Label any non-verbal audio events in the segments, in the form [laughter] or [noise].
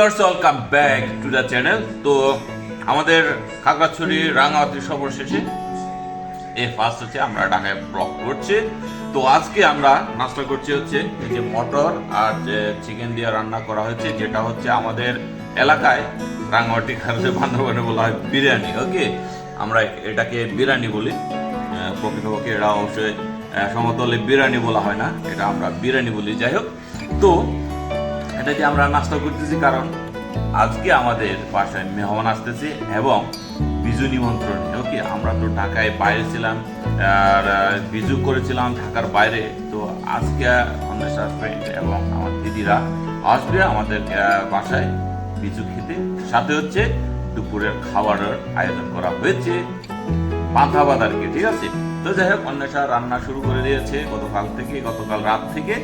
Welcome back to the channel তো আমাদের খাগড়াছড়ি রাঙামাটি সফর শেষে এই ফার্স্ট হচ্ছে আমরা ঢাকায় ব্লক করছি। তো আজকে আমরা নাস্তা করছি হচ্ছে যে মটর আর যে চিকেন দিয়ে রান্না করা হয়েছে, যেটা হচ্ছে আমাদের এলাকায় রাঙামাটি খাদ্য বান্ধবানে বলা হয় বিরিয়ানি ওকে আমরা এটাকে বিরিয়ানি বলি। প্রকৃতপক্ষে এটা অবশ্যই সমতলে বিরিয়ানি বলা হয় না, এটা আমরা বিরিয়ানি বলি। যাই হোক, তো এটা যে আমরা নাস্তা করতেছি কারণ আজকে আমাদের বাসায় মেহমান আসতেছে এবং বিজু নিমন্ত্রণ ওকে, আমরা তো ঢাকায় বাইরে ছিলাম, আর বিজু করেছিলাম ঢাকার বাইরে। তো আজকে অন্বেষার ফ্রেন্ড এবং আমার দিদিরা আসবে আমাদের বাসায় বিজু খেতে। সাথে হচ্ছে দুপুরের খাবারের আয়োজন করা হয়েছে পান্থাবাদ আর কি ঠিক আছে? তো যাই হোক, অন্বেষা রান্না শুরু করে দিয়েছে গতকাল থেকে, গতকাল রাত থেকে।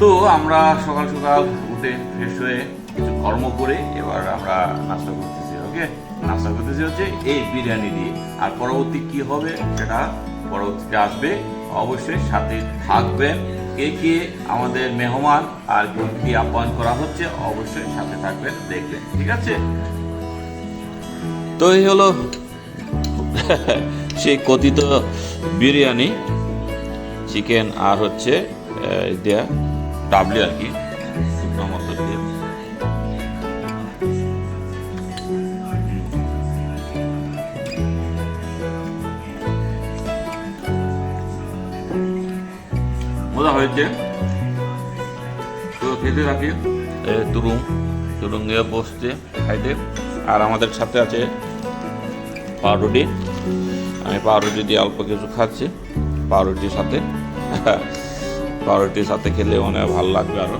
তো আমরা সকাল সকাল উঠে ফ্রেশ হয়ে কিছু কর্ম করে এবার আমরা নাস্তা করতেছি ওকে নাস্তা করতেছি হচ্ছে এই বিরিয়ানি দিয়ে। আর পরবর্তী কি হবে সেটা পরবর্তীতে আসবে। অবশ্যই সাথে থাকবেন। কে কে আমাদের মেহমান আর কি আহ্বান করা হচ্ছে অবশ্যই সাথে থাকবেন, দেখবেন, ঠিক আছে? তো এই হলো [laughs] সেই কথিত বিরিয়ানি চিকেন আর হচ্ছে দেয়া। ডাবলি আর কি। শুকনো মতো দিয়ে। মজা হয়েছে। তো খেতে এ, তুরুং। তুরুং দিয়ে বসতে খাইতে আর আমাদের সাথে আছে পাউরুটি। আমি পাউরুটি দিয়ে অল্প কিছু খাচ্ছি। পাউরুটির সাথে। [laughs] পাউরুটির সাথে খেলে অনেক ভালো লাগবে আরও।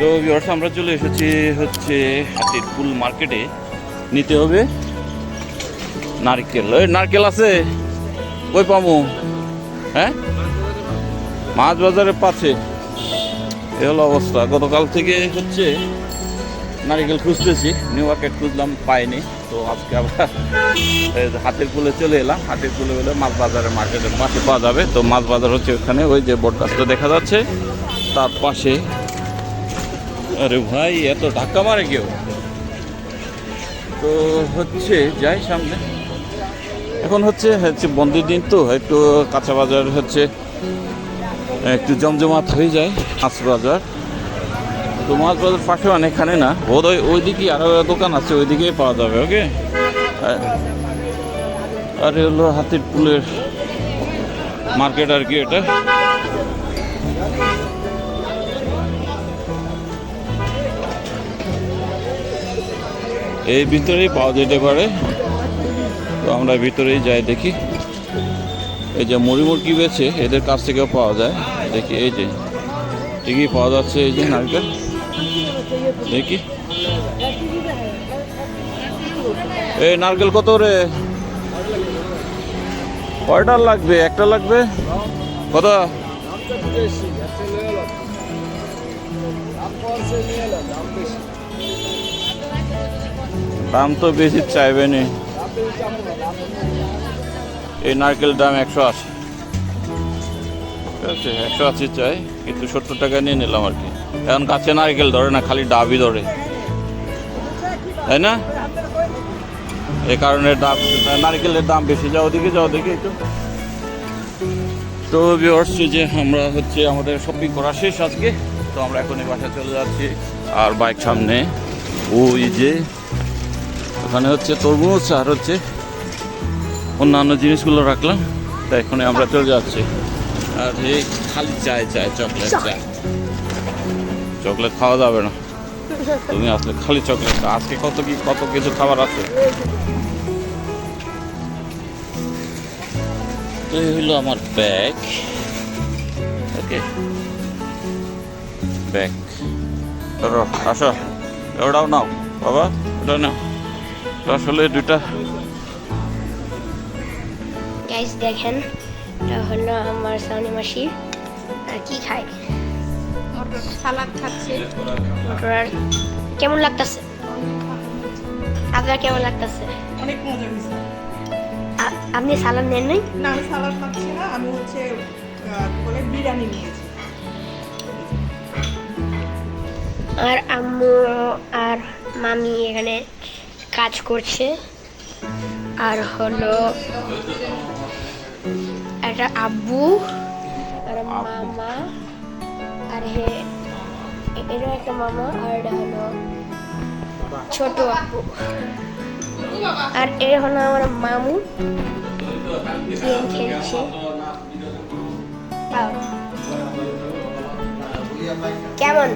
তো ভিউয়ার্স আমরা চলে এসেছি হচ্ছে হাতির ফুল মার্কেটে নিতে হবে নারকেল। ওই নারকেল আছে। ওই পামু? হ্যাঁ? মাছ বাজারে পাচ্ছে এ হলো অবস্থা। গতকাল থেকে হচ্ছে নারিকেল খুঁজতেছি। নিউ মার্কেট খুঁজলাম, পাইনি। তো আজকে আবার হাতের কুলে চলে এলাম। হাতের কুলে হলে মাছ বাজারের মার্কেটের পাশে পাওয়া যাবে। তো মাছ বাজার হচ্ছে ওখানে, ওই যে বটগাছটা দেখা যাচ্ছে। তার পাশে। আরে ভাই, এত ধাক্কা মারে কেউ? তো হচ্ছে, যাই সামনে। এখন হচ্ছে হচ্ছে বন্ধের দিন তো, একটু কাঁচা বাজার হচ্ছে। একটু জমজমাট হয়ে যায়, মাছ তো মাছ বাজার পাশে এখানে না। ওই ওইদিকে আরও দোকান আছে, ওইদিকেই পাওয়া যাবে, ওকে? আর হলো হাতির পুলের মার্কেট আর কি এটা। এই ভিতরেই পাওয়া যেতে পারে। তো আমরা ভিতরেই যাই দেখি। এই যে মুড়ি মুরগি বেছে এদের কাছ থেকেও পাওয়া যায়। দেখি, এই যে। ঠিকই পাওয়া যাচ্ছে এই যে নারকেল। দেখি। এই নারকেল কত রে? কয়টা লাগবে? একটা লাগবে? কত? দাম তো বেশি চাইবেনি এই নারকেল দাম একশো আশি। ঠিক আছে, একশো আশি চাই, কিন্তু সত্তর টাকা নিয়ে নিলাম আর কি। এখন গাছে নারকেল ধরে না, খালি ডাবই ধরে। তাই না? এই কারণে ডাব, নারকেলের দাম বেশি। যাও দিকে যাও দিকে একটু। তো ভিউয়ার্স যে আমরা হচ্ছে আমাদের শপিং করা শেষ আজকে। তো আমরা এখন এই বাসায় চলে যাচ্ছি, আর বাইক সামনে। ওই যে, ওখানে হচ্ছে তরমুজ, আর হচ্ছে অন্যান্য জিনিসগুলো রাখলাম। তাই এখানে আমরা চলে যাচ্ছি। আর এই খালি চায় চায় চকলেট চায়। চকলেট খাওয়া যাবে না। তুমি আসলে খালি চকলেট। আজকে কত কি কত কিছু খাবার আছে? তো এই হলো আমার ব্যাগ। ওকে। ব্যাগ। ধরো আসো। ওটাও নাও। বাবা ওটা নাও। আসলে দুইটা গাইস দেখেন এটা হলো আমার সাউনি মাসি। আর কি খায়? মটর সালাদ খাচ্ছে। মটর আর কেমন লাগতেছে? আপনার কেমন লাগতেছে? অনেক মজা হয়েছে। আপনি সালাদ নেন নাই? না আমি সালাদ খাচ্ছি না আমি হচ্ছে বলে বিরিয়ানি নিয়েছি। আর আম্মু আর মামি এখানে কাজ করছে। আর হলো একটা আব্বু আর মামা আর হে এরও একটা মামা আর এটা হলো ছোট আব্বু। আর এ হলো আমার মামু গেম খেলছে। কেমন?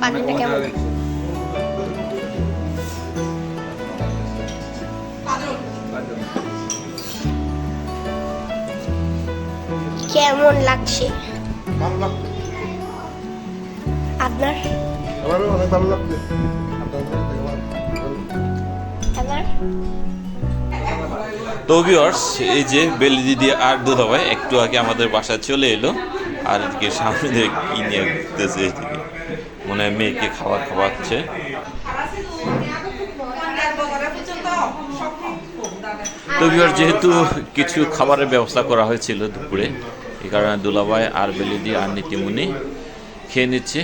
পাখিটা কেমন? কেমন লাগছে? ভালো লাগছে। আপনার? আমারও অনেক ভালো লাগছে। তো ভিউয়ার্স এই যে বেলি দিদি আর দুধাভাই একটু আগে আমাদের বাসায় চলে এলো। আর এদিকে সামনে দিয়ে কি নিয়ে ঘুরতেছে এদিকে মনে হয় মেয়েকে খাবার খাওয়াচ্ছে। তো ভিউয়ার যেহেতু কিছু খাবারের ব্যবস্থা করা হয়েছিল দুপুরে এই কারণে দুলাভাই আর বেলিদি আর নীতিমুনি খেয়ে নিচ্ছে।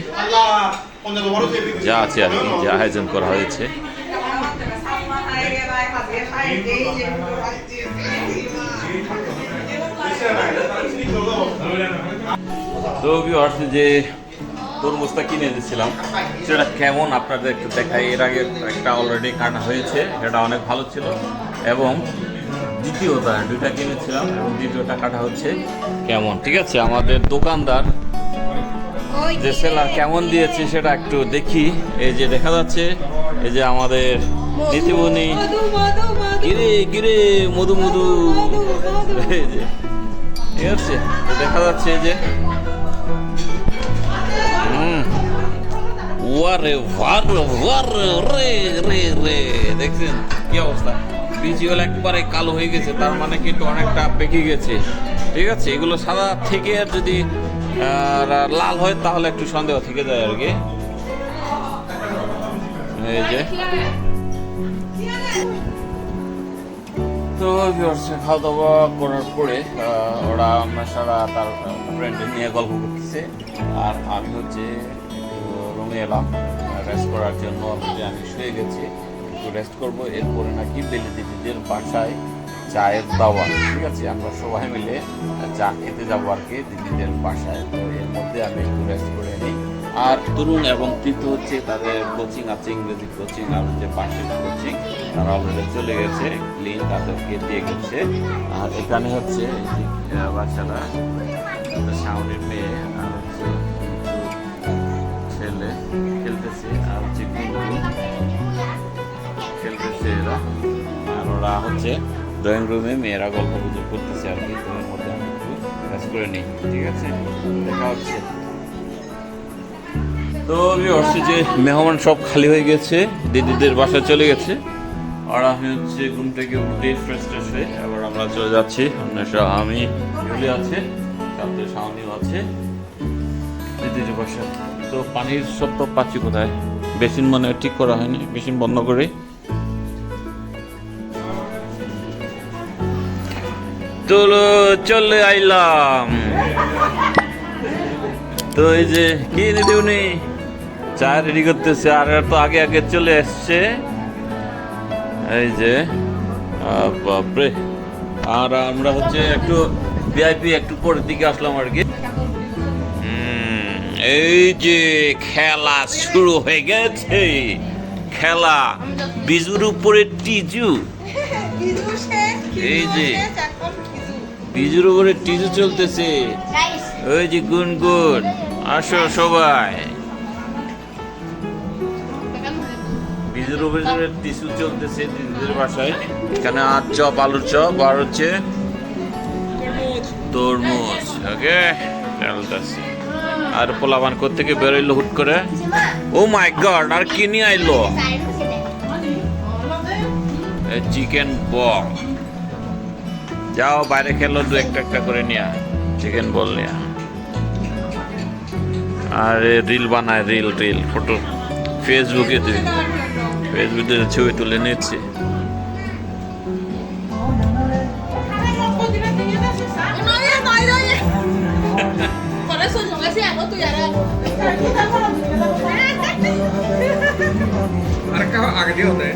যা আছে আর কি, যা আয়োজন করা হয়েছে। তো ভিউয়ার্স যে তরমুজটা কিনে দিয়েছিলাম সেটা কেমন আপনাদের একটু এর আগে একটা অলরেডি কাটা হয়েছে, সেটা অনেক ভালো ছিল। এবং দ্বিতীয়টা দুইটা কিনেছিলাম এবং দ্বিতীয়টা কাটা হচ্ছে। কেমন? ঠিক আছে আমাদের দোকানদার যে সেলার কেমন দিয়েছে সেটা একটু দেখি। এই যে দেখা যাচ্ছে এই যে আমাদের নীতিবনী মধু মধু মধু। গিরে গিরে মধু মধু। এই যে ঠিক আছে দেখা যাচ্ছে এই যে। হুম। ওয়ারে ওয়ার ওয়ার রে রে রে দেখছেন কি অবস্থা? বিজিওল একবারে কালো হয়ে গেছে, তার মানে কিন্তু অনেকটা পেকে গেছে। ঠিক আছে? এগুলো সাদা থেকে আর যদি লাল হয়, তাহলে একটু সন্দেহ থেকে যায় আর কি। এই যে। তো খাওয়া দাওয়া করার পরে ওরা মেশারা তার ফ্রেন্ডের নিয়ে গল্প করতেছে। আর আমি হচ্ছে রুমে এলাম। রেস্ট করার জন্য আমি শুয়ে গেছি। একটু রেস্ট করব, এরপরে নাকি বেলি দিদিদের বাসায় চায়ের দাওয়া। ঠিক আছে, আমরা সবাই মিলে চা খেতে যাব আর কি, দিদিদের বাসায়। তো এর মধ্যে আমি একটু রেস্ট করে নিই। আর তরুণ এবং তৃতীয় হচ্ছে তাদের কোচিং আছে, ইংরেজি কোচিং আর হচ্ছে পাশের কোচিং তারা অলরেডি চলে গেছে ক্লিন তাদেরকে দিয়ে গেছে। আর এখানে হচ্ছে বাচ্চারা শাওনের মেয়ে আর হচ্ছে ছেলে খেলতেছে। আর হচ্ছে আর হচ্ছে ড্রয়িং রুমে মেয়েরা গল্প গুজব করতেছে আর কি তো এর মধ্যে আমি একটু কাজ করে নিই, ঠিক আছে? দেখা হচ্ছে। তো আমি হচ্ছে যে মেহমান সব খালি হয়ে গেছে, দিদিদের বাসায় চলে গেছে। আর আমি হচ্ছে ঘুম থেকে উঠে ফ্রেশ ট্রেশ হয়ে এবার আমরা চলে যাচ্ছি। আমি জুলি আছে, সাথে শাওনিও আছে। দিদিদের বাসায়। তো পানির সব তো পাচ্ছি কোথায়? বেসিন মানে ঠিক করা হয়নি, বেসিন বন্ধ করে তো চলে আইলাম। তো এই যে কি দিদি উনি? চা রেডি করতেছে আর তো আগে আগে চলে এসছে। এই যে বাপরে। আর আমরা হচ্ছে একটু ভিআইপি একটু পরের দিকে আসলাম আর কি। এই যে খেলা শুরু হয়ে গেছে। খেলা বিজুর উপরে টিজু। [laughs] এই যে। বিজুর উপরে টিজু চলতেছে। ওই যে গুনগুন আসো সবাই। বীজের উপরে টিস্যু চলতেছে দিদিদের বাসায়। এখানে আর চপ, আলুর চপ, আর হচ্ছে তরমুজ। ওকে চলতেছে আর পোলাবান থেকে বেরোইলো হুট করে? ও মাই গড, আর কি নিয়ে আইলো? চিকেন বল যাও, বাইরে খেলো, দু একটা একটা করে নিয়ে চিকেন বল নিয়ে আর রিল বানায় রিল রিল ফটো ফেসবুকে তুই ফেসবুকে ছবি তুলে নিচ্ছে। আগে দিয়ে হতে